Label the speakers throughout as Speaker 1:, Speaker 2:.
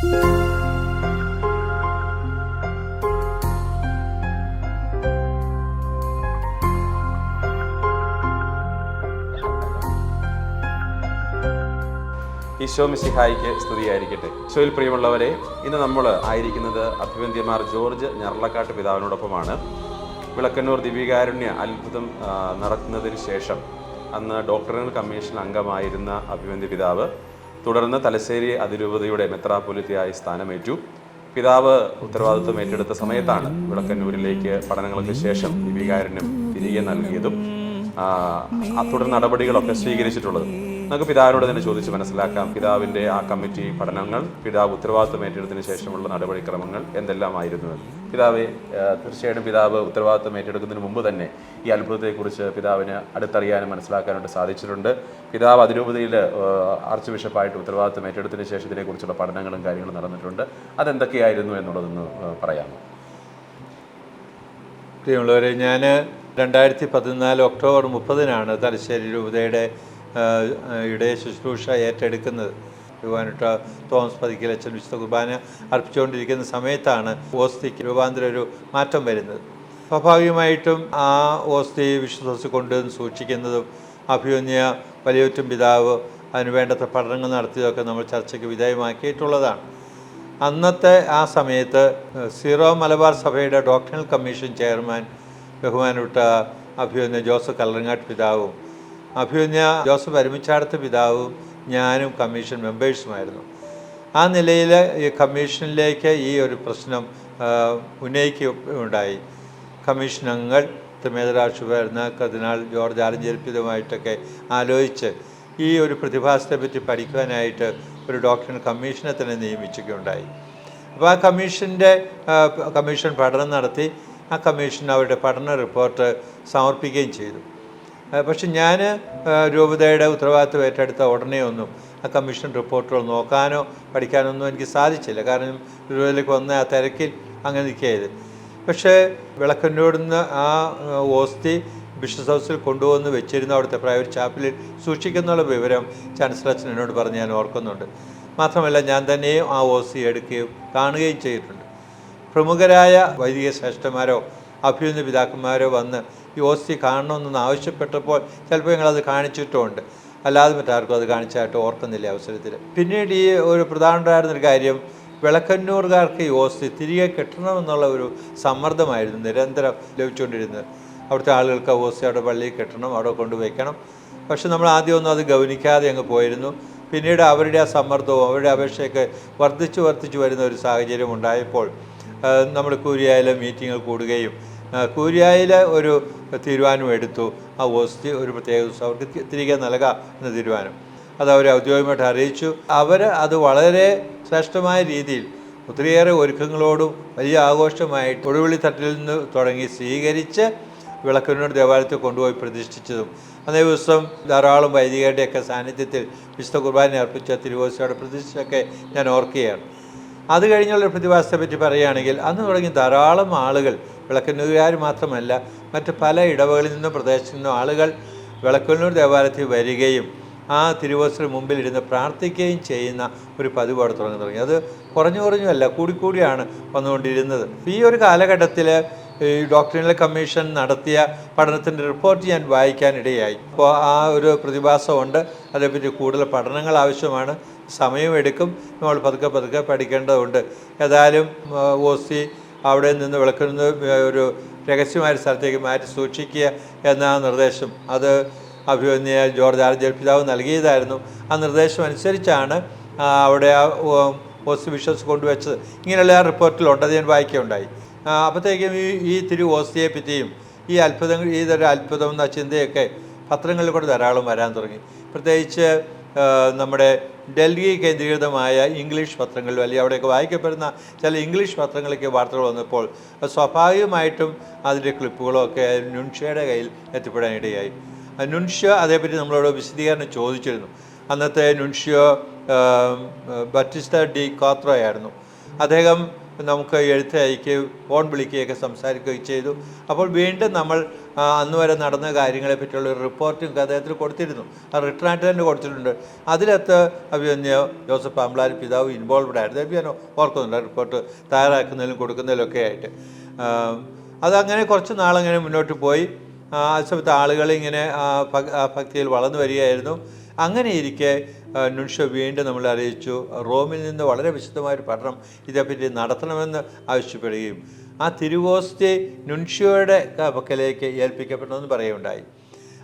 Speaker 1: ഈശോ മിശിഹായിക്ക് സ്തുതിയായിരിക്കട്ടെ. ഈശോയിൽ പ്രിയമുള്ളവരെ ഇന്ന് നമ്മൾ ആയിരിക്കുന്നത് അഭിവന്ധ്യമാർ ജോർജ് ഞർലക്കാട്ട് പിതാവിനോടൊപ്പമാണ്. വിളക്കന്നൂർ ദിവ്യകാരുണ്യ അത്ഭുതം നടത്തുന്നതിന് ശേഷം അന്ന് ഡോക്ടറൽ കമ്മീഷൻ അംഗമായിരുന്ന അഭിവന്ധ്യ പിതാവ് തുടർന്ന് തലശ്ശേരി അതിരൂപതയുടെ മെത്രാപൊലിത്തയായി സ്ഥാനമേറ്റു. പിതാവ് ഉത്തരവാദിത്വം ഏറ്റെടുത്ത സമയത്താണ് വിളക്കന്നൂരിലേക്ക് പഠനങ്ങൾക്ക് ശേഷം ദിവികാരനും തിരികെ നൽകിയതും തുടർ നടപടികളൊക്കെ സ്വീകരിച്ചിട്ടുള്ളത്. നമുക്ക് പിതാവിനോട് തന്നെ ചോദിച്ച് മനസ്സിലാക്കാം. പിതാവിന്റെ ആ കമ്മിറ്റി പഠനങ്ങൾ പിതാവ് ഉത്തരവാദിത്വം ഏറ്റെടുത്തതിന് ശേഷമുള്ള നടപടിക്രമങ്ങൾ എന്തെല്ലാമായിരുന്നു എന്ന്. പിതാവെ തീർച്ചയായിട്ടും പിതാവ് ഉത്തരവാദിത്വം ഏറ്റെടുക്കുന്നതിന് മുമ്പ് തന്നെ ഈ അത്ഭുതത്തെക്കുറിച്ച് പിതാവിന് അടുത്തറിയാനും മനസ്സിലാക്കാനായിട്ട് സാധിച്ചിട്ടുണ്ട്. പിതാവ് അതിരൂപതയിൽ ആർച്ച് ബിഷപ്പായിട്ട് ഉത്തരവാദിത്വം ഏറ്റെടുത്തതിന് ശേഷം ഇതിനെക്കുറിച്ചുള്ള പഠനങ്ങളും കാര്യങ്ങളും നടന്നിട്ടുണ്ട്. അതെന്തൊക്കെയായിരുന്നു എന്നുള്ളതൊന്ന് പറയാമോ?
Speaker 2: പ്രിയമുള്ളവരെ ഞാൻ രണ്ടായിരത്തി പതിനാല് ഒക്ടോബർ മുപ്പതിനാണ് തലശ്ശേരി രൂപതയുടെ ഇടയ ശുശ്രൂഷ ഏറ്റെടുക്കുന്നത്. രൂപാനിട്ട തോമസ് പതിക്കൽ അച്ഛൻ വിശുദ്ധ കുർബാന അർപ്പിച്ചുകൊണ്ടിരിക്കുന്ന സമയത്താണ് ഓസ്തിക്ക് രൂപാന്തര ഒരു മാറ്റം വരുന്നത്. സ്വാഭാവികമായിട്ടും ആ ഓസ്തി വിശ്വസിച്ച് കൊണ്ടുവന്ന് സൂക്ഷിക്കുന്നതും അഭിമന്യ വലിയൊറ്റും പിതാവ് അതിന് വേണ്ടത്ര പഠനങ്ങൾ നടത്തിയതൊക്കെ നമ്മൾ ചർച്ചയ്ക്ക് വിധേയമാക്കിയിട്ടുള്ളതാണ്. അന്നത്തെ ആ സമയത്ത് സീറോ മലബാർ സഭയുടെ ഡോക്ടറൽ കമ്മീഷൻ ചെയർമാൻ ബഹുമാനപ്പെട്ട അഭിമന്യ ജോസഫ് കല്ലറങ്ങാട്ട് പിതാവും അഭിമന്യ ജോസഫ് അരുമിച്ചാടത്ത് പിതാവും ഞാനും കമ്മീഷൻ മെമ്പേഴ്സുമായിരുന്നു. ആ നിലയിൽ ഈ കമ്മീഷനിലേക്ക് ഈ ഒരു പ്രശ്നം ഉന്നയിക്കുക ഉണ്ടായി കമ്മീഷൻ അംഗങ്ങൾ തിരുമേതരാശുപേർന്ന കർദിനാൾ ജോർജ് ആലഞ്ചേരിപ്പിതമായിട്ടൊക്കെ ആലോചിച്ച് ഈ ഒരു പ്രതിഭാസത്തെ പറ്റി പഠിക്കുവാനായിട്ട് ഒരു ഡോക്ടർ കമ്മീഷനെ തന്നെ നിയമിക്കുകയുണ്ടായി അപ്പോൾ ആ കമ്മീഷന്റെ കമ്മീഷൻ പഠനം നടത്തി ആ കമ്മീഷൻ അവരുടെ പഠന റിപ്പോർട്ട് സമർപ്പിക്കുകയും ചെയ്തു. പക്ഷെ ഞാൻ രൂപതയുടെ ഉത്തരവാദിത്വം ഏറ്റെടുത്ത ഉടനെ ഒന്നും ആ കമ്മീഷൻ റിപ്പോർട്ടുകൾ നോക്കാനോ പഠിക്കാനോ ഒന്നും എനിക്ക് സാധിച്ചില്ല. കാരണം രൂപതയിലേക്ക് വന്ന ആ തിരക്കിൽ അങ്ങനെ നിൽക്കുകയത് പക്ഷേ വിളക്കന്നോടുന്ന് ആ ഓസ്തി ബിഷസ് ഹൗസിൽ കൊണ്ടുവന്ന് വെച്ചിരുന്ന അവിടുത്തെ പ്രൈവറ്റ് ചാപ്പലിൽ സൂക്ഷിക്കുന്നുള്ള വിവരം ചാൻസലർ അച്ഛൻ എന്നോട് പറഞ്ഞ് ഞാൻ ഓർക്കുന്നുണ്ട്. മാത്രമല്ല ഞാൻ തന്നെയും ആ ഓസി എടുക്കുകയും കാണുകയും ചെയ്തിട്ടുണ്ട്. പ്രമുഖരായ വൈദിക ശ്രേഷ്ഠന്മാരോ അഭ്യുന്ന പിതാക്കന്മാരോ വന്ന് ഈ ഓസ്തി കാണണമെന്ന് ആവശ്യപ്പെട്ടപ്പോൾ ചിലപ്പോൾ ഞങ്ങളത് കാണിച്ചിട്ടുമുണ്ട്. അല്ലാതെ മറ്റാർക്കും അത് കാണിച്ചായിട്ട് ഓർക്കുന്നില്ല അവസരത്തിൽ. പിന്നീട് ഈ ഒരു പ്രധാനമായിരുന്നൊരു കാര്യം വിളക്കന്നൂർകാർക്ക് ഈ ഓസ്തി തിരികെ കെട്ടണമെന്നുള്ള ഒരു സമ്മർദ്ദമായിരുന്നു നിരന്തരം ലഭിച്ചുകൊണ്ടിരുന്നത്. അവിടുത്തെ ആളുകൾക്ക് ഓ സി അവിടെ പള്ളിയിൽ കെട്ടണം അവിടെ കൊണ്ടുവയ്ക്കണം പക്ഷെ നമ്മൾ ആദ്യമൊന്നും അത് ഗൗനിക്കാതെ അങ്ങ് പോയിരുന്നു. പിന്നീട് അവരുടെ ആ സമ്മർദ്ദവും അവരുടെ അപേക്ഷയൊക്കെ വർദ്ധിച്ചു വർദ്ധിച്ചു വരുന്ന ഒരു സാഹചര്യം ഉണ്ടായപ്പോൾ നമ്മൾ കൂരിയായാലും മീറ്റിങ്ങുകൾ കൂടുകയും ആ, ഒരു തീരുമാനം എടുത്തു. ആ ഓസ്തി ഒരു പ്രത്യേക ദിവസം അവർക്ക് തിരികെ നൽകാം എന്ന തീരുമാനം. അത് അവർ ഔദ്യോഗികമായിട്ട് അറിയിച്ചു. അവർ അത് വളരെ ശ്രേഷ്ഠമായ രീതിയിൽ ഒത്തിരിയേറെ ഒരുക്കങ്ങളോടും വലിയ ആഘോഷമായിട്ട് ഒടുവിളി തട്ടിൽ നിന്ന് തുടങ്ങി സ്വീകരിച്ച് വിളക്കിനോട് ദേവാലയത്തിൽ കൊണ്ടുപോയി പ്രതിഷ്ഠിച്ചതും. അന്നേ ദിവസം ധാരാളം വൈദികരുടെയൊക്കെ സാന്നിധ്യത്തിൽ വിശുദ്ധ കുർബാന അർപ്പിച്ച തിരുവോസയുടെ പ്രതിഷ്ഠയൊക്കെ ഞാൻ ഓർക്കുകയാണ്. അത് കഴിഞ്ഞുള്ള പ്രതിഭാസത്തെ പറ്റി പറയുകയാണെങ്കിൽ അന്ന് തുടങ്ങി ധാരാളം ആളുകൾ വിളക്കന്നൂരുകാർ മാത്രമല്ല മറ്റ് പല ഇടവകളിൽ നിന്നും പ്രദേശത്തു നിന്നും ആളുകൾ വിളക്കന്നൂർ ദേവാലയത്തിൽ വരികയും ആ തിരുവോസിന് മുമ്പിൽ ഇരുന്ന് പ്രാർത്ഥിക്കുകയും ചെയ്യുന്ന ഒരു പതിവ് അവിടെ തുടങ്ങി തുടങ്ങി. അത് കുറഞ്ഞു കുറഞ്ഞുമല്ല കൂടിക്കൂടിയാണ് വന്നുകൊണ്ടിരുന്നത്. ഈ ഒരു കാലഘട്ടത്തിൽ ഈ ഡോക്ടറിനൽ കമ്മീഷൻ നടത്തിയ പഠനത്തിന്റെ റിപ്പോർട്ട് ഞാൻ വായിക്കാനിടയായി. അപ്പോൾ ആ ഒരു പ്രതിഭാസമുണ്ട്. അതേപ്പറ്റി കൂടുതൽ പഠനങ്ങൾ ആവശ്യമാണ്. സമയം എടുക്കും നമ്മൾ പതുക്കെ പതുക്കെ പഠിക്കേണ്ടതുണ്ട്. ഏതായാലും ഓ സി അവിടെ നിന്ന് വിളക്കുന്ന ഒരു രഹസ്യമായ സ്ഥലത്തേക്ക് മാറ്റി സൂക്ഷിക്കുക എന്ന നിർദ്ദേശം. അത് അഭിമന്യ ജോർജ് ആർ പിതാവ് നൽകിയതായിരുന്നു. ആ നിർദ്ദേശം അനുസരിച്ചാണ് അവിടെ ആ ഓസ് ബിഷപ്സ് കൊണ്ടുവച്ചത്. ഇങ്ങനെയുള്ള റിപ്പോർട്ടിലുണ്ട്. അത് ഞാൻ വായിക്കുകയുണ്ടായി. അപ്പോഴത്തേക്കും ഈ ഈ തിരു ഓസ്തിയെ പറ്റിയും ഈ അത്ഭുതങ്ങൾ ഇതൊരു അത്ഭുതം എന്ന ചിന്തയൊക്കെ പത്രങ്ങളിൽ കൂടെ ധാരാളം വരാൻ തുടങ്ങി. പ്രത്യേകിച്ച് നമ്മുടെ ഡൽഹി കേന്ദ്രീകൃതമായ ഇംഗ്ലീഷ് പത്രങ്ങളിൽ അല്ലെങ്കിൽ അവിടെയൊക്കെ വായിക്കപ്പെടുന്ന ചില ഇംഗ്ലീഷ് പത്രങ്ങളൊക്കെ വാർത്തകൾ വന്നപ്പോൾ സ്വാഭാവികമായിട്ടും അതിന്റെ ക്ലിപ്പുകളൊക്കെ നുൻഷയുടെ കയ്യിൽ എത്തിപ്പെടാനിടയായി. നുൻഷ നുൻഷ്യ അതേപ്പറ്റി നമ്മളോട് വിശദീകരണം ചോദിച്ചിരുന്നു. അന്നത്തെ നുൻഷ്യോ ബറ്റിസ്റ്റ ഡി കാത്രോ ആയിരുന്നു അദ്ദേഹം നമുക്ക് എഴുത്ത് അയക്കുകയും ഫോൺ വിളിക്കുകയൊക്കെ സംസാരിക്കുകയും ചെയ്തു. അപ്പോൾ വീണ്ടും നമ്മൾ അന്ന് വരെ നടന്ന കാര്യങ്ങളെ പറ്റിയുള്ള ഒരു റിപ്പോർട്ടും അദ്ദേഹത്തിന് കൊടുത്തിരുന്നു. ആയിട്ട് തന്നെ കൊടുത്തിട്ടുണ്ട്. അതിലത്ത് അഭിമന്യ ജോസഫ് പാമ്പ്ലാരി പിതാവ് ഇൻവോൾവ്ഡ് ആയിരുന്നു. ഞാൻ ഓർക്കുന്നുണ്ട് റിപ്പോർട്ട് തയ്യാറാക്കുന്നതിലും കൊടുക്കുന്നതിലും ഒക്കെ ആയിട്ട് അതങ്ങനെ കുറച്ച് നാളങ്ങനെ മുന്നോട്ട് പോയി. ആ സമയത്ത് ആളുകളിങ്ങനെ ഭക്തിയിൽ വളർന്നു വരികയായിരുന്നു. അങ്ങനെ ഇരിക്കെ നുൻഷോ വീണ്ടും നമ്മൾ അറിയിച്ചു. റോമിൽ നിന്ന് വളരെ വിശദമായൊരു പഠനം ഇതേപ്പറ്റി നടത്തണമെന്ന് ആവശ്യപ്പെടുകയും ആ തിരുവോസ്തി നുൻഷിയോയുടെ പക്കലേക്ക് ഏൽപ്പിക്കപ്പെടണമെന്ന് പറയുകയുണ്ടായി.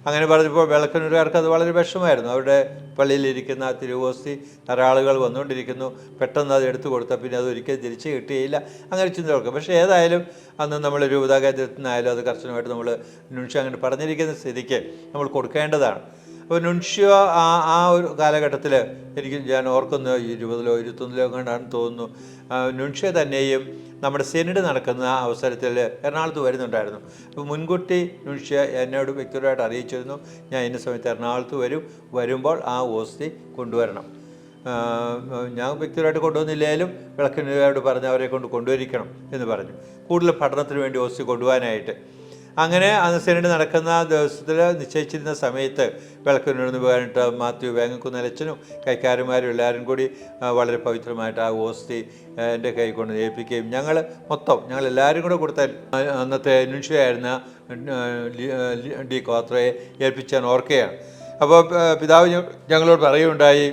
Speaker 2: അങ്ങനെ പറഞ്ഞപ്പോൾ വിളക്കനൂരുകാർക്ക് അത് വളരെ വിഷമമായിരുന്നു. അവരുടെ പള്ളിയിലിരിക്കുന്ന ആ തിരുവോസ്തി ധാരാളുകൾ വന്നുകൊണ്ടിരിക്കുന്നു. പെട്ടെന്ന് അത് എടുത്തു കൊടുത്താൽ പിന്നെ അത് ഒരിക്കലും തിരിച്ച് കിട്ടുകയില്ല അങ്ങനെ ചിന്ത കൊടുക്കും. പക്ഷേ ഏതായാലും അന്ന് നമ്മൾ രൂപതാകാര്യത്തിനായാലും അത് കർശനമായിട്ട് നമ്മൾ നുൻഷ്യ അങ്ങനെ പറഞ്ഞിരിക്കുന്ന സ്ഥിതിക്ക് നമ്മൾ കൊടുക്കേണ്ടതാണ്. അപ്പോൾ നുൺഷ്യോ ആ ആ ഒരു കാലഘട്ടത്തിൽ എനിക്ക് ഞാൻ ഓർക്കുന്നു ഇരുപതിലോ ഇരുപത്തൊന്നിലോ കണ്ടാണെന്ന് തോന്നുന്നു. നുൺഷ്യോ തന്നെയും നമ്മുടെ സെനഡ് നടക്കുന്ന അവസരത്തിൽ എറണാകുളത്ത് വരുന്നുണ്ടായിരുന്നു. അപ്പോൾ മുൻകൂട്ടി നുൺഷ്യ എന്നോട് വ്യക്തിപരമായിട്ട് അറിയിച്ചിരുന്നു. ഞാൻ ഇന്ന സമയത്ത് എറണാകുളത്ത് വരും വരുമ്പോൾ ആ ഓസ്തി കൊണ്ടുവരണം. ഞാൻ വ്യക്തിപരമായിട്ട് കൊണ്ടുവന്നില്ലെങ്കിലും വിളക്കിനോട് പറഞ്ഞ് അവരെ കൊണ്ട് കൊണ്ടുവരിക്കണം എന്ന് പറഞ്ഞു. കൂടുതൽ പഠനത്തിന് വേണ്ടി ഓസ്തി കൊണ്ടുപോകാനായിട്ട്. അങ്ങനെ സെനറ്റ് നടക്കുന്ന ദിവസത്തിൽ നിശ്ചയിച്ചിരുന്ന സമയത്ത് വിളക്കിനോട് പോകാനായിട്ട് മാത്യു വേങ്ങക്കുന്നലച്ചനും കൈക്കാരന്മാരും എല്ലാവരും കൂടി വളരെ പവിത്രമായിട്ട് ആ ഓസ്തി എന്റെ കൈ കൊണ്ട് ഏൽപ്പിക്കുകയും ഞങ്ങൾ മൊത്തം ഞങ്ങൾ എല്ലാവരും കൂടെ കൊടുത്ത അന്നത്തെ ലി- ഡി കോത്രയെ ഏൽപ്പിച്ചാൻ ഓർക്കുകയാണ്. അപ്പോൾ പിതാവ് ഞങ്ങളോട് പറയുകയുണ്ടായി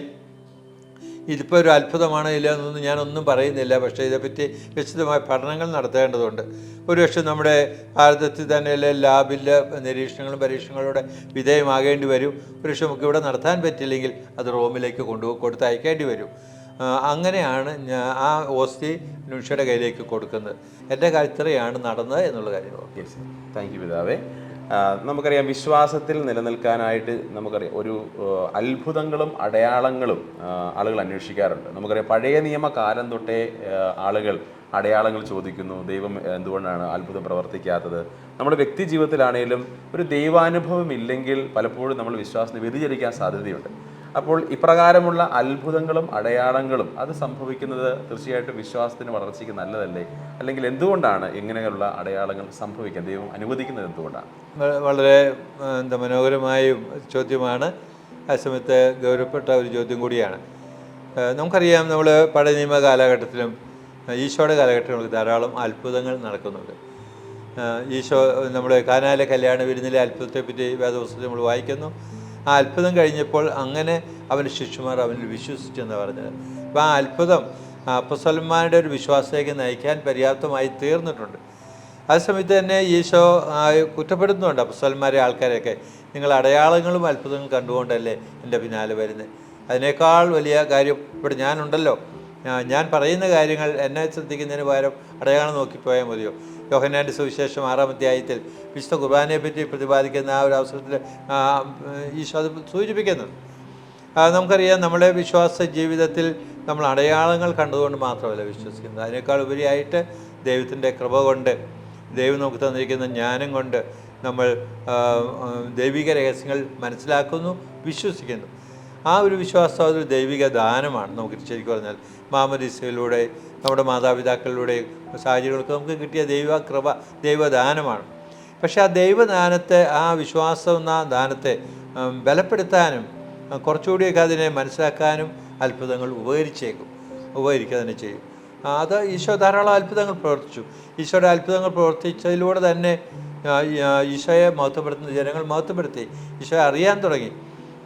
Speaker 2: ഇതിപ്പോൾ ഒരു അത്ഭുതമാണ് ഇല്ല എന്നൊന്നും ഞാനൊന്നും പറയുന്നില്ല. പക്ഷേ ഇതേപ്പറ്റി വിശദമായ പഠനങ്ങൾ നടത്തേണ്ടതുണ്ട്. ഒരുപക്ഷെ നമ്മുടെ ഭാരതത്തിൽ തന്നെയല്ലേ ലാബിൽ നിരീക്ഷണങ്ങളും പരീക്ഷണങ്ങളുടെ വിധേയമാകേണ്ടി വരും. ഒരുപക്ഷെ നമുക്ക് ഇവിടെ നടത്താൻ പറ്റില്ലെങ്കിൽ അത് റോമിലേക്ക് കൊണ്ടുപോയി കൊടുത്ത് അയക്കേണ്ടി വരും. അങ്ങനെയാണ് ആ ഓസ്തി നുഷയുടെ കയ്യിലേക്ക് കൊടുക്കുന്നത്. എന്റെ കാര്യത്തിലെയാണ് നടന്നത് എന്നുള്ള കാര്യം. Okay
Speaker 1: sir. താങ്ക് യു പിതാവേ. നമുക്കറിയാം വിശ്വാസത്തിൽ നിലനിൽക്കാനായിട്ട് നമുക്കറിയാം ഒരു അത്ഭുതങ്ങളും അടയാളങ്ങളും ആളുകൾ അന്വേഷിക്കാറുണ്ട്. നമുക്കറിയാം പഴയ നിയമ കാലം തൊട്ടേ ആളുകൾ അടയാളങ്ങൾ ചോദിക്കുന്നു ദൈവം എന്തുകൊണ്ടാണ് അത്ഭുതം പ്രവർത്തിക്കാത്തത്? നമ്മുടെ വ്യക്തി ജീവിതത്തിലാണെങ്കിലും ഒരു ദൈവാനുഭവം ഇല്ലെങ്കിൽ പലപ്പോഴും നമ്മൾ വിശ്വാസത്തിന് വ്യതിചരിക്കാൻ സാധ്യതയുണ്ട്. അപ്പോൾ ഇപ്രകാരമുള്ള അത്ഭുതങ്ങളും അടയാളങ്ങളും അത് സംഭവിക്കുന്നത് തീർച്ചയായിട്ടും വിശ്വാസത്തിന് വളർച്ചയ്ക്ക് നല്ലതല്ലേ? അല്ലെങ്കിൽ എന്തുകൊണ്ടാണ് ഇങ്ങനെയുള്ള അടയാളങ്ങൾ സംഭവിക്കാൻ? ദൈവം അനുവദിക്കുന്നത് എന്തുകൊണ്ടാണ്?
Speaker 2: വളരെ എന്താ മനോഹരമായ ചോദ്യമാണ്. ആ സമയത്ത് ഗൗരവപ്പെട്ട ഒരു ചോദ്യം കൂടിയാണ്. നമുക്കറിയാം നമ്മൾ പഴയ നിയമ കാലഘട്ടത്തിലും ഈശോയുടെ കാലഘട്ടങ്ങളിൽ ധാരാളം അത്ഭുതങ്ങൾ നടക്കുന്നുണ്ട്. ഈശോ നമ്മുടെ കാനാലെ കല്യാണ വിരുന്നിലെ അത്ഭുതത്തെപ്പറ്റി വേദപുസ്തകത്തിൽ നമ്മൾ വായിക്കുന്നു. ആ അത്ഭുതം കഴിഞ്ഞപ്പോൾ അങ്ങനെ അവന്റെ ശിഷ്യന്മാർ അവനിൽ വിശ്വസിച്ചെന്ന് പറഞ്ഞത്. അപ്പോൾ ആ അത്ഭുതം അപ്പസൽമാരുടെ ഒരു വിശ്വാസത്തേക്ക് നയിക്കാൻ പര്യാപ്തമായി തീർന്നിട്ടുണ്ട്. ആ സമയത്ത് തന്നെ ഈശോ കുറ്റപ്പെടുത്തുന്നുണ്ട്. അപ്പസൽമാരെ ആൾക്കാരെയൊക്കെ നിങ്ങൾ അടയാളങ്ങളും അത്ഭുതങ്ങളും കണ്ടുകൊണ്ടല്ലേ എന്റെ പിന്നാലെ വരുന്നത് അതിനേക്കാൾ വലിയ കാര്യം ഇവിടെ ഞാനുണ്ടല്ലോ. ഞാൻ പറയുന്ന കാര്യങ്ങൾ എന്നെ ശ്രദ്ധിക്കുന്നതിന് പകരം അടയാളം നോക്കിപ്പോയാൽ മതിയോ? യോഹനാന്റെ സുവിശേഷം ആറാം അധ്യായത്തിൽ വിശുദ്ധ കുർബാനയെ പറ്റി പ്രതിപാദിക്കുന്ന ആ ഒരു അവസരത്തിൽ ഈശോ അത് സൂചിപ്പിക്കുന്നുണ്ട് നമുക്കറിയാം നമ്മുടെ വിശ്വാസ ജീവിതത്തിൽ നമ്മൾ അടയാളങ്ങൾ കണ്ടുകൊണ്ട് മാത്രമല്ല വിശ്വസിക്കുന്നത്. അതിനേക്കാൾ ഉപരിയായിട്ട് ദൈവത്തിന്റെ കൃപ കൊണ്ട് ദൈവം നമുക്ക് തന്നിരിക്കുന്ന ജ്ഞാനം കൊണ്ട് നമ്മൾ ദൈവിക രഹസ്യങ്ങൾ മനസ്സിലാക്കുന്നു വിശ്വസിക്കുന്നു. ആ ഒരു വിശ്വാസം അതൊരു ദൈവിക ദാനമാണ് നമുക്ക് ശരിക്കും പറഞ്ഞാൽ. മാമരീസയിലൂടെ നമ്മുടെ മാതാപിതാക്കളിലൂടെ സാഹചര്യങ്ങളൊക്കെ നമുക്ക് കിട്ടിയ ദൈവ കൃപ ദൈവദാനമാണ് പക്ഷേ ആ ദൈവദാനത്തെ ആ വിശ്വാസം എന്ന ദാനത്തെ ബലപ്പെടുത്താനും കുറച്ചുകൂടിയൊക്കെ അതിനെ മനസ്സിലാക്കാനും അത്ഭുതങ്ങൾ ഉപകരിച്ചേക്കും. ഉപകരിക്കുക തന്നെ ചെയ്യും. അത് ഈശോ ധാരാളം അത്ഭുതങ്ങൾ പ്രവർത്തിച്ചു. ഈശോയുടെ അത്ഭുതങ്ങൾ പ്രവർത്തിച്ചതിലൂടെ തന്നെ ഈശോയെ മഹത്വപ്പെടുത്തുന്ന ജനങ്ങൾ മഹത്വപ്പെടുത്തി. ഈശോയെ അറിയാൻ തുടങ്ങി.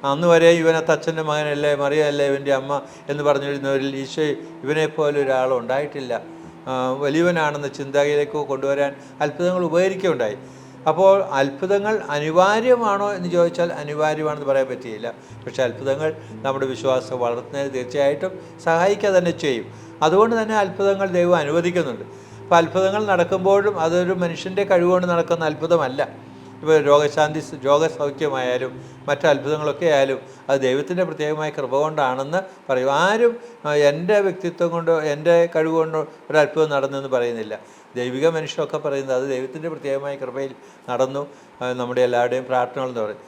Speaker 2: അന്ന് വരെ ഇവനത്ത് അച്ഛന്റെ മകനല്ലേ മറിയല്ലേ ഇവന്റെ അമ്മ എന്ന് പറഞ്ഞിരുന്നവരിൽ ഈശോ ഇവനെപ്പോലെ ആ, വലിയവനാണെന്ന ചിന്തയിലേക്ക് കൊണ്ടുവരാൻ അത്ഭുതങ്ങൾ ഉപകരിക്കുകയുണ്ടായി. അപ്പോൾ അത്ഭുതങ്ങൾ അനിവാര്യമാണോ എന്ന് ചോദിച്ചാൽ അനിവാര്യമാണെന്ന് പറയാൻ പറ്റിയില്ല. പക്ഷേ അത്ഭുതങ്ങൾ നമ്മുടെ വിശ്വാസം വളർത്തുന്നതിന് തീർച്ചയായിട്ടും സഹായിക്കുക തന്നെ ചെയ്യും. അതുകൊണ്ട് തന്നെ അത്ഭുതങ്ങൾ ദൈവം അനുവദിക്കുന്നുണ്ട്. അപ്പോൾ അത്ഭുതങ്ങൾ നടക്കുമ്പോഴും അതൊരു മനുഷ്യന്റെ കഴിവുകൊണ്ട് നടക്കുന്ന അത്ഭുതമല്ല. ഇപ്പോൾ രോഗശാന്തി രോഗസൗഖ്യമായാലും മറ്റ് അത്ഭുതങ്ങളൊക്കെ ആയാലും അത് ദൈവത്തിന്റെ പ്രത്യേകമായ കൃപ കൊണ്ടാണെന്ന് പറയും. ആരും എന്റെ വ്യക്തിത്വം കൊണ്ടോ എന്റെ കഴിവ് കൊണ്ടോ ഒരു അത്ഭുതം നടന്നെന്ന് പറയുന്നില്ല. ദൈവിക മനുഷ്യരൊക്കെ പറയുന്നത് അത് ദൈവത്തിന്റെ പ്രത്യേകമായ കൃപയിൽ നടന്നു. നമ്മുടെ എല്ലാവരുടെയും പ്രാർത്ഥനകൾ എന്ന് പറയും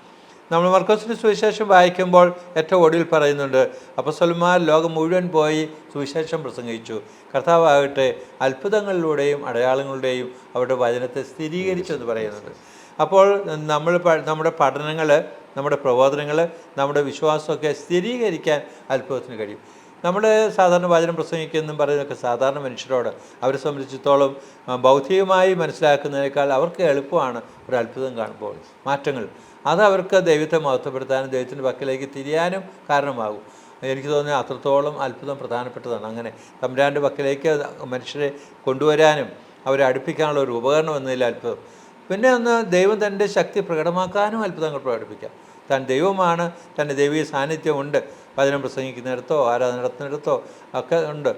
Speaker 2: നമ്മൾ മർക്കോസിന്റെ സുവിശേഷം വായിക്കുമ്പോൾ ഏറ്റവും ഒടുവിൽ പറയുന്നുണ്ട് അപ്പസ്വലന്മാർ ലോകം മുഴുവൻ പോയി സുവിശേഷം പ്രസംഗിച്ചു. കർത്താവാകട്ടെ അത്ഭുതങ്ങളിലൂടെയും അടയാളങ്ങളുടെയും അവരുടെ വചനത്തെ സ്ഥിരീകരിച്ചു എന്ന് പറയുന്നുണ്ട്. അപ്പോൾ നമ്മൾ നമ്മുടെ പഠനങ്ങൾ നമ്മുടെ പ്രബോധനങ്ങൾ നമ്മുടെ വിശ്വാസമൊക്കെ സ്ഥിരീകരിക്കാൻ അത്ഭുതത്തിന് കഴിയും. നമ്മൾ സാധാരണ വചനം പ്രസംഗിക്കുന്നതും പറയുന്നതൊക്കെ സാധാരണ മനുഷ്യരോട് അവരെ സംബന്ധിച്ചിടത്തോളം ബൗദ്ധികമായി മനസ്സിലാക്കുന്നതിനേക്കാൾ അവർക്ക് എളുപ്പമാണ് ഒരു അത്ഭുതം കാണുമ്പോൾ മാറ്റങ്ങൾ. അത് അവർക്ക് ദൈവത്തെ മഹത്വപ്പെടുത്താനും ദൈവത്തിന്റെ പക്കലേക്ക് തിരിയാനും കാരണമാകും. എനിക്ക് തോന്നുന്നത് അത്രത്തോളം അത്ഭുതം പ്രധാനപ്പെട്ടതാണ്. അങ്ങനെ തമ്പുരാന്റെ പക്കലേക്ക് മനുഷ്യരെ കൊണ്ടുവരാനും അവരെ അടുപ്പിക്കാനുള്ള ഒരു ഉപകരണം എന്നതിൽ അത്ഭുതം. പിന്നെ ഒന്ന് ദൈവം തന്റെ ശക്തി പ്രകടമാക്കാനും അത്ഭുതങ്ങൾ പ്രകടിപ്പിക്കാം. താൻ ദൈവമാണ് തന്റെ ദൈവീയ സാന്നിധ്യമുണ്ട് വചനം പ്രസംഗിക്കുന്നിടത്തോ ആരാധന നടത്തുന്നിടത്തോ ഒക്കെ ഉണ്ട്.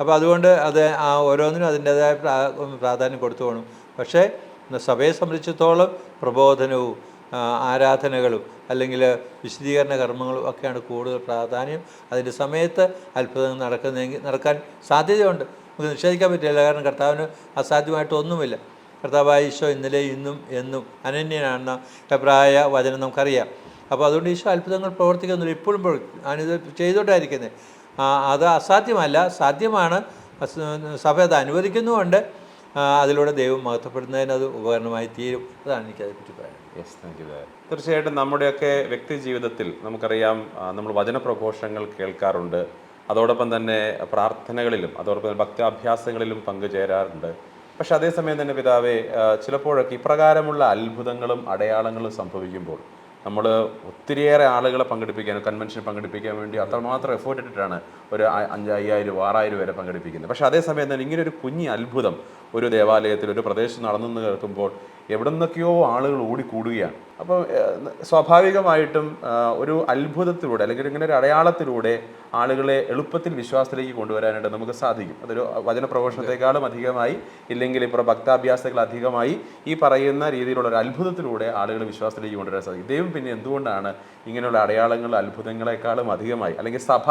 Speaker 2: അപ്പോൾ അതുകൊണ്ട് അത് ആ ഓരോന്നിനും അതിന്റേതായ പ്രാധാന്യം കൊടുത്തു പോകണം. പക്ഷേ സഭയെ സംബന്ധിച്ചിടത്തോളം പ്രബോധനവും ആരാധനകളും അല്ലെങ്കിൽ വിശദീകരണ കർമ്മങ്ങളും ഒക്കെയാണ് കൂടുതൽ പ്രാധാന്യം. അതിന്റെ സമയത്ത് അത്ഭുതങ്ങൾ നടക്കുന്നെങ്കിൽ നടക്കാൻ സാധ്യതയുണ്ട്. നമുക്ക് നിഷേധിക്കാൻ പറ്റില്ല. കാരണം കർത്താവിന് അസാധ്യമായിട്ടൊന്നുമില്ല. കർത്താവായ ഈശോ ഇന്നലെ ഇന്നും എന്നും അനന്യനാണെന്ന അഭിപ്രായ വചനം നമുക്കറിയാം. അപ്പോൾ അതുകൊണ്ട് ഈശോ അത്ഭുതങ്ങൾ പ്രവർത്തിക്കുന്നില്ല ഇപ്പോഴും ഞാനിത് ആണിത് ചെയ്തുകൊണ്ടായിരിക്കുന്നത് അത് അസാധ്യമല്ല. സാധ്യമാണ്. സഭ അത് അനുവദിക്കുന്നുമുണ്ട്. അതിലൂടെ ദൈവം മഹത്വപ്പെടുന്നതിന് അത് ഉപകരണമായി തീരും. അതാണ് എനിക്ക് എനിക്കതിനെപ്പറ്റി പറയാൻ.
Speaker 1: യെസ് തീർച്ചയായിട്ടും നമ്മുടെയൊക്കെ വ്യക്തി ജീവിതത്തിൽ നമുക്കറിയാം നമ്മൾ വചന പ്രഘോഷങ്ങൾ കേൾക്കാറുണ്ട്. അതോടൊപ്പം തന്നെ പ്രാർത്ഥനകളിലും അതോടൊപ്പം ഭക്താഭ്യാസങ്ങളിലും പങ്കുചേരാറുണ്ട്. പക്ഷെ അതേസമയം തന്നെ പിതാവേ ചിലപ്പോഴൊക്കെ ഇപ്രകാരമുള്ള അത്ഭുതങ്ങളും അടയാളങ്ങളും സംഭവിക്കുമ്പോൾ നമ്മൾ ഒത്തിരിയേറെ ആളുകളെ പങ്കെടുപ്പിക്കാൻ കൺവെൻഷൻ പങ്കെടുപ്പിക്കാൻ വേണ്ടി അത്രമാത്രം എഫേർട്ട് ഇട്ടിട്ടാണ് ഒരു അഞ്ച് അയ്യായിരം ആറായിരം വരെ പങ്കെടുപ്പിക്കുന്നത്. പക്ഷേ അതേസമയം തന്നെ ഇങ്ങനെ ഒരു കുഞ്ഞി അത്ഭുതം ഒരു ദേവാലയത്തിൽ ഒരു പ്രദേശത്ത് നടന്നെന്ന് കേൾക്കുമ്പോൾ എവിടെ നിന്നൊക്കെയോ ആളുകൾ ഓടിക്കൂടുകയാണ്. അപ്പോൾ സ്വാഭാവികമായിട്ടും ഒരു അത്ഭുതത്തിലൂടെ അല്ലെങ്കിൽ ഇങ്ങനെ ഒരു അടയാളത്തിലൂടെ ആളുകളെ എളുപ്പത്തിൽ വിശ്വാസത്തിലേക്ക് കൊണ്ടുവരാനായിട്ട് നമുക്ക് സാധിക്കും. അതൊരു വചനപ്രഘോഷത്തെക്കാളും അധികമായി ഇല്ലെങ്കിൽ ഇപ്പോൾ ഭക്താഭ്യാസങ്ങൾ അധികമായി ഈ പറയുന്ന രീതിയിലുള്ള ഒരു അത്ഭുതത്തിലൂടെ ആളുകൾ വിശ്വാസത്തിലേക്ക് കൊണ്ടുവരാൻ സാധിക്കും. ദൈവം പിന്നെ എന്തുകൊണ്ടാണ് ഇങ്ങനെയുള്ള അടയാളങ്ങൾ അത്ഭുതങ്ങളെക്കാളും അധികമായി അല്ലെങ്കിൽ സഭ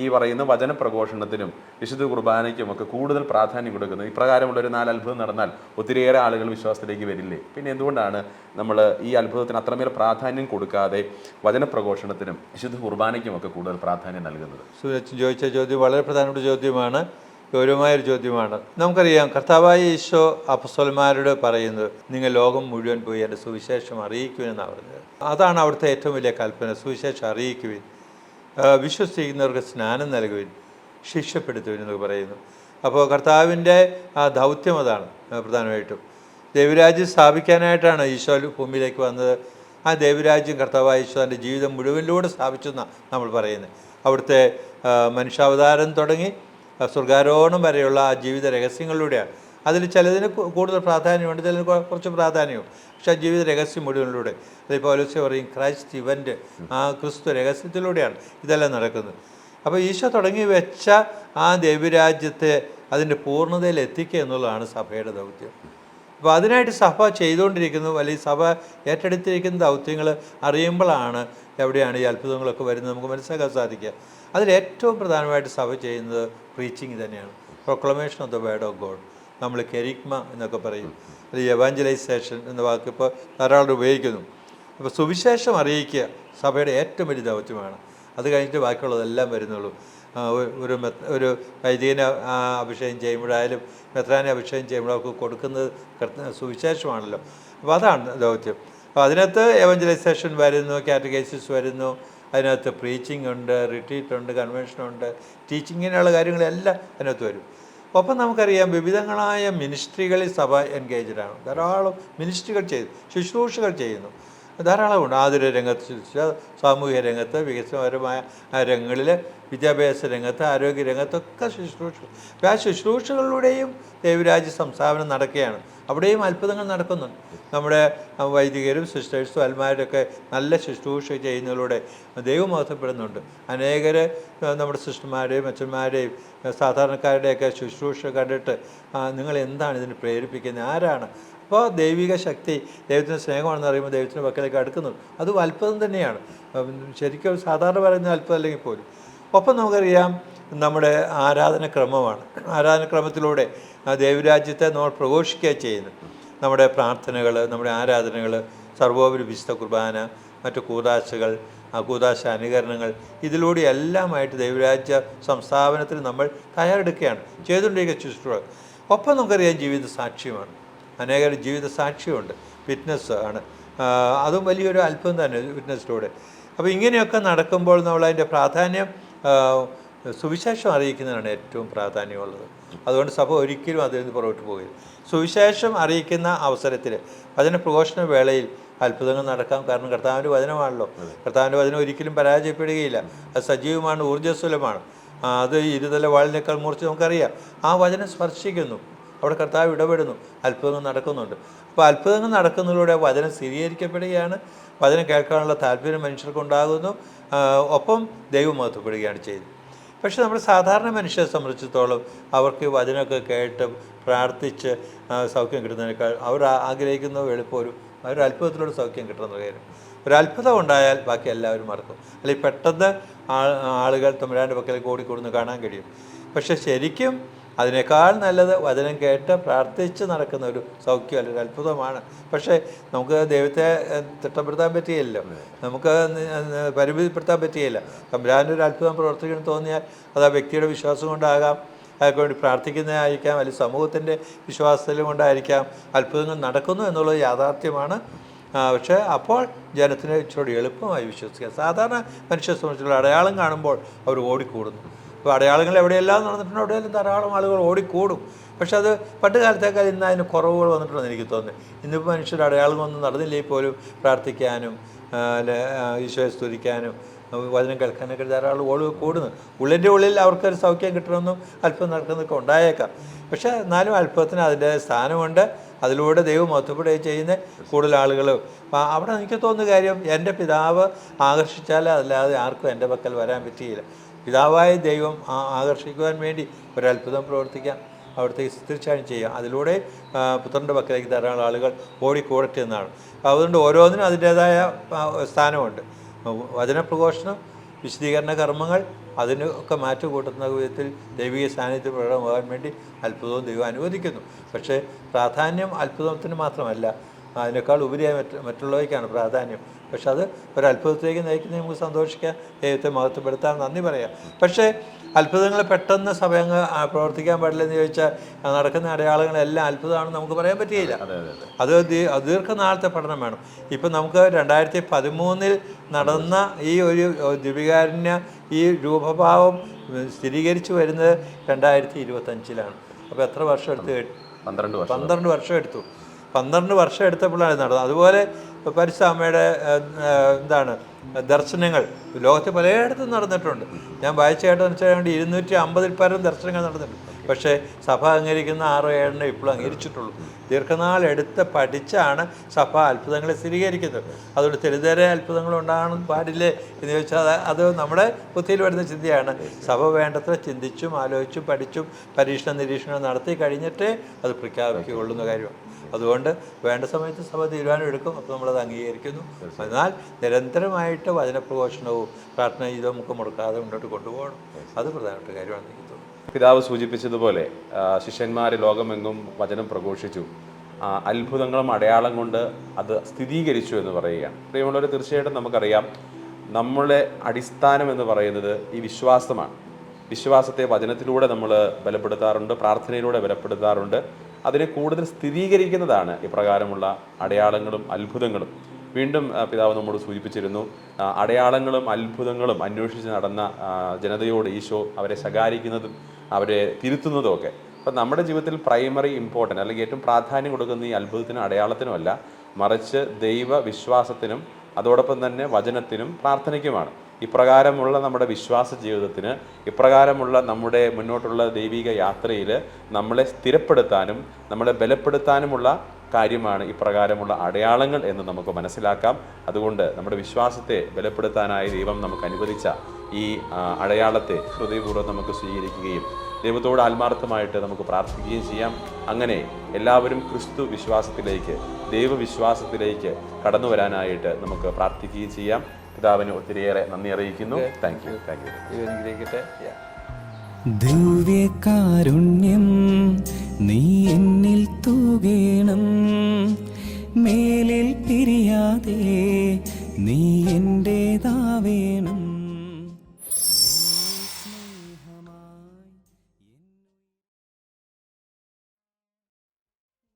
Speaker 1: ഈ പറയുന്ന വചന പ്രഘോഷണത്തിനും വിശുദ്ധ കുർബാനയ്ക്കും ഒക്കെ കൂടുതൽ പ്രാധാന്യം കൊടുക്കുന്നു. ഇപ്രകാരമുള്ള ഒരു നാല് അത്ഭുതം നടന്നാൽ ഒത്തിരിയേറെ ആളുകൾ വിശ്വാസത്തിലേക്ക് വരില്ലേ? പിന്നെ എന്തുകൊണ്ടാണ് നമ്മൾ ഈ അത്ഭുതത്തിന് അത്രമേൽ പ്രാധാന്യം കൊടുക്കാതെ വചന പ്രഘോഷണത്തിനും വിശുദ്ധ കുർബാനയ്ക്കും ഒക്കെ കൂടുതൽ പ്രാധാന്യം നൽകുന്നത്?
Speaker 2: ചോദിച്ച ചോദ്യം വളരെ പ്രധാനപ്പെട്ട ചോദ്യമാണ്. ഗൗരവമായൊരു ചോദ്യമാണ്. നമുക്കറിയാം കർത്താവായ ഈശോ അപ്പസ്വലന്മാരോട് പറയുന്നത് നിങ്ങൾ ലോകം മുഴുവൻ പോയി എന്റെ സുവിശേഷം അറിയിക്കുമെന്നാണ് പറഞ്ഞത്. അതാണ് അവിടുത്തെ ഏറ്റവും വലിയ കൽപ്പന സുവിശേഷം അറിയിക്കുവിൻ. വിശ്വസിക്കുന്നവർക്ക് സ്നാനം നൽകുവിൻ ശിക്ഷപ്പെടുത്തുവിൻ എന്നൊക്കെ പറയുന്നു. അപ്പോൾ കർത്താവിന്റെ ആ ദൗത്യം അതാണ് പ്രധാനമായിട്ടും. ദൈവരാജ്യം സ്ഥാപിക്കാനായിട്ടാണ് ഈശോ ഭൂമിയിലേക്ക് വന്നത്. ആ ദൈവരാജ്യം കർത്താവായ ഈശോ തന്റെ ജീവിതം മുഴുവനിലൂടെ സ്ഥാപിച്ചു എന്നാണ് നമ്മൾ പറയുന്നത്. അവിടുത്തെ മനുഷ്യാവതാരം തുടങ്ങി സ്വർഗാരോഹണം വരെയുള്ള ആ ജീവിത രഹസ്യങ്ങളിലൂടെയാണ്. അതിൽ ചിലതിന് കൂടുതൽ പ്രാധാന്യമുണ്ട് ചിലതിന് കുറച്ച് പ്രാധാന്യവും. പക്ഷേ ജീവിത രഹസ്യം മുഴുവനിലൂടെ അതിപ്പോൾ പൗലോസ്യ പറയും ക്രൈസ്റ്റ് ഇവന്റ് ആ ക്രിസ്തു രഹസ്യത്തിലൂടെയാണ് ഇതെല്ലാം നടക്കുന്നത്. അപ്പോൾ ഈശോ തുടങ്ങി വെച്ച ആ ദൈവരാജ്യത്തെ അതിന്റെ പൂർണതയിൽ എത്തിക്കുക എന്നുള്ളതാണ് സഭയുടെ ദൗത്യം. അപ്പോൾ അതിനായിട്ട് സഭ ചെയ്തുകൊണ്ടിരിക്കുന്നു അല്ലെങ്കിൽ സഭ ഏറ്റെടുത്തിരിക്കുന്ന ദൗത്യങ്ങൾ അറിയുമ്പോഴാണ് എവിടെയാണ് ഈ അത്ഭുതങ്ങളൊക്കെ വരുന്നത് നമുക്ക് മനസ്സിലാക്കാൻ സാധിക്കുക. അതിൽ ഏറ്റവും പ്രധാനമായിട്ട് സഭ ചെയ്യുന്നത് പ്രീച്ചിങ് തന്നെയാണ്. Proclamation of the word of God നമ്മൾ കെരിക്മ എന്നൊക്കെ പറയും. അത് എവാഞ്ചലൈസേഷൻ എന്ന വാക്ക് ഇപ്പോൾ ധാരാളം ഉപയോഗിക്കുന്നു. അപ്പോൾ സുവിശേഷം അറിയിക്കുക സഭയുടെ ഏറ്റവും വലിയ ദൗത്യമാണ്. അത് കഴിഞ്ഞിട്ട് ബാക്കിയുള്ളതെല്ലാം വരുന്നുള്ളൂ. ഒരു ഒരു വൈദികനെ അഭിഷേകം ചെയ്യുമ്പോഴായാലും മെത്രാനെ അഭിഷേകം ചെയ്യുമ്പോഴും അവർക്ക് കൊടുക്കുന്നത് സുവിശേഷമാണല്ലോ. അപ്പോൾ അതാണ് ദൗത്യം. അപ്പോൾ അതിനകത്ത് എവഞ്ചലൈസേഷൻ വരുന്നു കാറ്റഗൈസിസ് വരുന്നു. അതിനകത്ത് പ്രീച്ചിങ് ഉണ്ട് റിട്രീറ്റ് ഉണ്ട് കൺവെൻഷൻ ഉണ്ട്. ടീച്ചിങ്ങിനുള്ള കാര്യങ്ങളെല്ലാം അതിനകത്ത് വരും. ഒപ്പം നമുക്കറിയാം വിവിധങ്ങളായ മിനിസ്ട്രികളിൽ സഭ എൻഗേജ്ഡ് ആണ്. ധാരാളം മിനിസ്ട്രികൾ ചെയ്തു ശുശ്രൂഷകൾ ചെയ്യുന്നു. ധാരാളമുണ്ട്. ആതുര രംഗത്ത് സാമൂഹ്യ രംഗത്ത് വികസനപരമായ രംഗങ്ങളിൽ വിദ്യാഭ്യാസ രംഗത്ത് ആരോഗ്യ രംഗത്തൊക്കെ ശുശ്രൂഷ ആ ശുശ്രൂഷകളിലൂടെയും ദേവരാജ്യ സംസ്ഥാപനം നടക്കുകയാണ്. അവിടെയും അത്ഭുതങ്ങൾ നടക്കുന്നുണ്ട്. നമ്മുടെ വൈദികരും സിസ്റ്റേഴ്സും അൽമാരൊക്കെ നല്ല ശുശ്രൂഷ ചെയ്യുന്നതിലൂടെ ദൈവം മഹത്വപ്പെടുന്നുണ്ട് അനേകർ നമ്മുടെ സിസ്റ്റർമാരെയും അച്ഛന്മാരെയും സാധാരണക്കാരുടെയൊക്കെ ശുശ്രൂഷ കണ്ടിട്ട് നിങ്ങൾ എന്താണ് ഇതിന് പ്രേരിപ്പിക്കുന്നത്? ആരാണ്? അപ്പോൾ ദൈവിക ശക്തി ദൈവത്തിന്റെ സ്നേഹമാണെന്ന് അറിയുമ്പോൾ ദൈവത്തിന്റെ പക്കലേക്ക് അടുക്കുന്നു. അതും അത്ഭുതം തന്നെയാണ്. ശരിക്കും സാധാരണ പറയുന്ന അത്ഭുതം അല്ലെങ്കിൽ പോലും. ഒപ്പം നമുക്കറിയാം നമ്മുടെ ആരാധനക്രമമാണ്. ആരാധനക്രമത്തിലൂടെ ദൈവരാജ്യത്തെ നമ്മൾ പ്രഘോഷിക്കുക ചെയ്യുന്നു. നമ്മുടെ പ്രാർത്ഥനകൾ നമ്മുടെ ആരാധനകൾ സർവോപരി വിശുദ്ധ കുർബാന മറ്റു കൂതാശകൾ ആ കൂതാശ അനുകരണങ്ങൾ ഇതിലൂടെ എല്ലാമായിട്ട് ദൈവരാജ്യ സംസ്ഥാപനത്തിന് നമ്മൾ തയ്യാറെടുക്കുകയാണ്. ചെയ്തുകൊണ്ടിരിക്കുക ശുശ്രൂഷ ഒപ്പം നമുക്കറിയാം ജീവിത സാക്ഷ്യമാണ്. അനേകരുടെ ജീവിത സാക്ഷ്യമുണ്ട്. ഫിറ്റ്നസ് ആണ്. അതും വലിയൊരു അത്ഭുതം തന്നെ ഫിറ്റ്നസ്സിലൂടെ അപ്പോൾ ഇങ്ങനെയൊക്കെ നടക്കുമ്പോൾ നമ്മൾ അതിന്റെ പ്രാധാന്യം സുവിശേഷം അറിയിക്കുന്നതാണ് ഏറ്റവും പ്രാധാന്യമുള്ളത്. അതുകൊണ്ട് സഭ ഒരിക്കലും അതിൽ നിന്ന് പുറകോട്ട് പോകരുത് സുവിശേഷം അറിയിക്കുന്ന അവസരത്തിൽ വചന പ്രഘോഷണ വേളയിൽ അത്ഭുതങ്ങൾ നടക്കാം. കാരണം കർത്താവിന്റെ വചനമാണല്ലോ. കർത്താവിന്റെ വചനം ഒരിക്കലും പരാജയപ്പെടുകയില്ല. അത് സജീവമാണ് ഊർജസ്വലമാണ്. അത് ഇരുതല വാളിനേക്കാൾ മുറിച്ച് നമുക്കറിയാം. ആ വചനം സ്പർശിക്കുന്നു. അവിടെ കർത്താവ് ഇടപെടുന്നു. അത്ഭുതങ്ങൾ നടക്കുന്നുണ്ട്. അപ്പോൾ അത്ഭുതങ്ങൾ നടക്കുന്നതിലൂടെ വചനം സ്ഥിരീകരിക്കപ്പെടുകയാണ്. വചനം കേൾക്കാനുള്ള താല്പര്യം മനുഷ്യർക്ക് ഉണ്ടാകുന്നു ആ, ഒപ്പം ദൈവം മഹത്വപ്പെടുകയാണ് ചെയ്തത്. പക്ഷെ നമ്മൾ സാധാരണ മനുഷ്യരെ സംബന്ധിച്ചിടത്തോളം അവർക്ക് വചനമൊക്കെ കേട്ട് പ്രാർത്ഥിച്ച് സൗഖ്യം കിട്ടുന്നതിനേക്കാൾ അവർ ആഗ്രഹിക്കുന്ന എളുപ്പം ഒരു ഒരു അത്ഭുതത്തിലൂടെ സൗഖ്യം കിട്ടുന്ന കാര്യം ഒരു അത്ഭുതം ഉണ്ടായാൽ ബാക്കി എല്ലാവരും മറക്കും. അല്ലെങ്കിൽ പെട്ടെന്ന് ആളുകൾ തമ്പുരാന്റെ പക്കലേക്ക് ഓടിക്കൂടുന്നു കാണാൻ കഴിയും. പക്ഷെ ശരിക്കും അതിനേക്കാൾ നല്ലത് വചനം കേട്ട് പ്രാർത്ഥിച്ച് നടക്കുന്ന ഒരു സൗഖ്യം അല്ലെങ്കിൽ അത്ഭുതമാണ്. പക്ഷേ നമുക്ക് ദൈവത്തെ തിട്ടപ്പെടുത്താൻ പറ്റിയല്ലോ. നമുക്ക് പരിമിതിപ്പെടുത്താൻ പറ്റിയില്ല. ഒരു അത്ഭുതം പ്രവർത്തിക്കണം തോന്നിയാൽ അത് ആ വ്യക്തിയുടെ വിശ്വാസം കൊണ്ടാകാം. അതൊക്കെ വേണ്ടി പ്രാർത്ഥിക്കുന്നതായിരിക്കാം. അല്ലെങ്കിൽ സമൂഹത്തിന്റെ വിശ്വാസത്തിലും കൊണ്ടായിരിക്കാം. അത്ഭുതങ്ങൾ നടക്കുന്നു എന്നുള്ളത് യാഥാർത്ഥ്യമാണ്. പക്ഷേ അപ്പോൾ ജനത്തിന് ഇച്ചിരി എളുപ്പമായി വിശ്വസിക്കുക സാധാരണ മനുഷ്യ സംബന്ധിച്ചുള്ള അടയാളം കാണുമ്പോൾ അവർ ഓടിക്കൂടുന്നു. ഇപ്പോൾ അടയാളങ്ങൾ എവിടെയെല്ലാം നടന്നിട്ടുണ്ടോ അവിടെയെല്ലാം ധാരാളം ആളുകൾ ഓടിക്കൂടും. പക്ഷെ അത് പണ്ട് കാലത്തേക്കാൾ ഇന്ന് അതിന് കുറവുകൾ വന്നിട്ടുണ്ടെന്ന് എനിക്ക് തോന്നുന്നു. ഇന്നിപ്പോൾ മനുഷ്യർ അടയാളങ്ങളൊന്നും നടന്നില്ലെങ്കിൽ പോലും പ്രാർത്ഥിക്കാനും ഈശോയെ സ്തുതിക്കാനും വചനം കേൾക്കാനൊക്കെ ധാരാളം ഓടുക കൂടുന്നു. ഉള്ളിന്റെ ഉള്ളിൽ അവർക്കൊരു സൗഖ്യം കിട്ടണമെന്നും അല്പം നടക്കുന്നതൊക്കെ ഉണ്ടായേക്കാം. പക്ഷേ എന്നാലും അല്പത്തിന് അതിന്റെ സ്ഥാനമുണ്ട്. അതിലൂടെ ദൈവം മൊത്തപ്പെടുകയും ചെയ്യുന്ന. കൂടുതൽ ആളുകൾ അവിടെ എനിക്ക് തോന്നുന്ന കാര്യം എന്റെ പിതാവ് ആകർഷിച്ചാൽ അല്ലാതെ ആർക്കും എന്റെ പക്കൽ വരാൻ പറ്റിയില്ല. പിതാവായ ദൈവം ആകർഷിക്കുവാൻ വേണ്ടി ഒരത്ഭുതം പ്രവർത്തിക്കാം. അവിടുത്തെ തീർച്ചയായും ചെയ്യാം. അതിലൂടെ പുത്രന്റെ പക്കലേക്ക് ധാരാളം ആളുകൾ ഓടിക്കൂടട്ടെ എന്നാണ്. അതുകൊണ്ട് ഓരോന്നിനും അതിന്റേതായ സ്ഥാനമുണ്ട്. വചനപ്രഘോഷണം വിശദീകരണ കർമ്മങ്ങൾ അതിനൊക്കെ മാറ്റം കൂട്ടുന്ന വിധത്തിൽ ദൈവിക സാന്നിധ്യം പ്രകടമാകാൻ വേണ്ടി അത്ഭുതവും ദൈവം അനുവദിക്കുന്നു. പക്ഷേ പ്രാധാന്യം അത്ഭുതത്തിന് മാത്രമല്ല അതിനേക്കാൾ ഉപരിയായി മറ്റ് മറ്റുള്ളവയ്ക്കാണ് പ്രാധാന്യം. പക്ഷെ അത് ഒരു അത്ഭുതത്തിലേക്ക് നയിക്കുന്ന നമുക്ക് സന്തോഷിക്കാം. ദൈവത്തെ മഹത്വപ്പെടുത്താൻ നന്ദി പറയാം. പക്ഷേ അത്ഭുതങ്ങൾ പെട്ടെന്ന് സഭ അങ്ങ് ആ, പ്രവർത്തിക്കാൻ പാടില്ലെന്ന് ചോദിച്ചാൽ നടക്കുന്ന അടയാളങ്ങളെല്ലാം അത്ഭുതമാണെന്ന് നമുക്ക് പറയാൻ പറ്റുകയില്ല
Speaker 1: അതെ
Speaker 2: ദീർഘനാളത്തെ പഠനം വേണം. ഇപ്പം നമുക്ക് രണ്ടായിരത്തി പതിമൂന്നിൽ നടന്ന ഈ ഒരു ദിവികാരണ്യ ഈ രൂപഭാവം സ്ഥിരീകരിച്ചു വരുന്നത് രണ്ടായിരത്തി ഇരുപത്തഞ്ചിലാണ് അപ്പോൾ എത്ര വർഷം എടുത്ത്?
Speaker 1: പന്ത്രണ്ട്
Speaker 2: പന്ത്രണ്ട് വർഷം എടുത്തു. പന്ത്രണ്ട് വർഷം എടുത്തപ്പോഴാണ് നടന്നത്. അതുപോലെ ഏഹ്, എന്താണ് ദർശനങ്ങൾ. ലോകത്തെ പലയിടത്തും നടന്നിട്ടുണ്ട്. ഞാൻ വായിച്ച കേട്ടെന്ന് വെച്ചാൽ ഇരുന്നൂറ്റി അമ്പതിൽ പരം ദർശനങ്ങൾ നടന്നിട്ടുണ്ട്. പക്ഷേ സഭ അംഗീകരിക്കുന്ന ആറോ ഏഴെണ്ണം ഇപ്പോഴും അംഗീകരിച്ചിട്ടുള്ളൂ. ദീർഘനാൾ എടുത്ത് പഠിച്ചാണ് സഭ അത്ഭുതങ്ങളെ സ്ഥിരീകരിക്കുന്നത് അതുകൊണ്ട് തെളിതേറെ അത്ഭുതങ്ങൾ ഉണ്ടാകാൻ പാടില്ലേ എന്ന് ചോദിച്ചാൽ അത് നമ്മുടെ ബുദ്ധിയിൽ വരുന്ന ചിന്തയാണ്. സഭ വേണ്ടത്ര ചിന്തിച്ചും ആലോചിച്ചും പഠിച്ചും പരീക്ഷണ നിരീക്ഷണം നടത്തി കഴിഞ്ഞിട്ടേ അത് പ്രഖ്യാപിക്കുകയുള്ളൂ കാര്യമാണ്. അതുകൊണ്ട് വേണ്ട സമയത്ത് സഭ തീരുമാനം എടുക്കും. അപ്പോൾ നമ്മളത് അംഗീകരിക്കുന്നു. എന്നാൽ നിരന്തരമായിട്ട് വചനപ്രഘോഷണവും പ്രാർത്ഥന ചെയ്തോ നമുക്ക് മുടക്കാതെ മുന്നോട്ട് കൊണ്ടുപോകണം. അത് പ്രധാനപ്പെട്ട കാര്യമാണ് എനിക്ക് തോന്നുന്നത്
Speaker 1: പിതാവ് സൂചിപ്പിച്ചതുപോലെ ശിഷ്യന്മാർ ലോകമെങ്ങും വചനം പ്രഘോഷിച്ചു. അത്ഭുതങ്ങളും അടയാളം കൊണ്ട് അത് സ്ഥിരീകരിച്ചു എന്ന് പറയുകയാണ്. പ്രിയമുള്ളവർ തീർച്ചയായിട്ടും നമുക്കറിയാം നമ്മളെ അടിസ്ഥാനം എന്ന് പറയുന്നത് ഈ വിശ്വാസമാണ്. വിശ്വാസത്തെ വചനത്തിലൂടെ നമ്മൾ ബലപ്പെടുത്താറുണ്ട് പ്രാർത്ഥനയിലൂടെ ബലപ്പെടുത്താറുണ്ട്. അതിനെ കൂടുതൽ സ്ഥിരീകരിക്കുന്നതാണ് ഇപ്രകാരമുള്ള അടയാളങ്ങളും അത്ഭുതങ്ങളും. വീണ്ടും പിതാവ് നമ്മോട് സൂചിപ്പിച്ചിരുന്നു അടയാളങ്ങളും അത്ഭുതങ്ങളും അന്വേഷിച്ച് നടന്ന ജനതയോട് ഈശോ അവരെ ശകാരിക്കുന്നതും അവരെ തിരുത്തുന്നതും ഒക്കെ അപ്പം നമ്മുടെ ജീവിതത്തിൽ പ്രൈമറി ഇമ്പോർട്ടന്റ് അല്ലെങ്കിൽ ഏറ്റവും പ്രാധാന്യം കൊടുക്കുന്ന ഈ അത്ഭുതത്തിനും അടയാളത്തിനും അല്ല മറിച്ച് ദൈവ വിശ്വാസത്തിനും അതോടൊപ്പം തന്നെ വചനത്തിനും പ്രാർത്ഥനയ്ക്കുമാണ്. ഇപ്രകാരമുള്ള നമ്മുടെ വിശ്വാസ ജീവിതത്തിന് ഇപ്രകാരമുള്ള നമ്മുടെ മുന്നോട്ടുള്ള ദൈവിക യാത്രയിൽ നമ്മളെ സ്ഥിരപ്പെടുത്താനും നമ്മളെ ബലപ്പെടുത്താനുമുള്ള കാര്യമാണ് ഇപ്രകാരമുള്ള അടയാളങ്ങൾ എന്ന് നമുക്ക് മനസ്സിലാക്കാം. അതുകൊണ്ട് നമ്മുടെ വിശ്വാസത്തെ ബലപ്പെടുത്താനായി ദൈവം നമുക്ക് അനുവദിച്ച ഈ അടയാളത്തെ ഹൃദയപൂർവം നമുക്ക് സ്വീകരിക്കുകയും ദൈവത്തോട് ആത്മാർത്ഥമായിട്ട് നമുക്ക് പ്രാർത്ഥിക്കുകയും ചെയ്യാം. അങ്ങനെ എല്ലാവരും ക്രിസ്തു വിശ്വാസത്തിലേക്ക് ദൈവവിശ്വാസത്തിലേക്ക് കടന്നു വരാനായിട്ട് നമുക്ക് പ്രാർത്ഥിക്കുകയും ചെയ്യാം. പിതാവിന് ഒത്തിരിയേറെ നന്ദി അറിയിക്കുന്നു. താങ്ക് യു താങ്ക് യു
Speaker 2: ദൈവം അനുഗ്രഹിക്കട്ടെ. Yeah.
Speaker 3: ദിവ്യകാരുണ്യം നീ എന്നിൽ തൂകേണം. മേലിൽ പിരിയാതെ നീ എന്റേതാവേണം.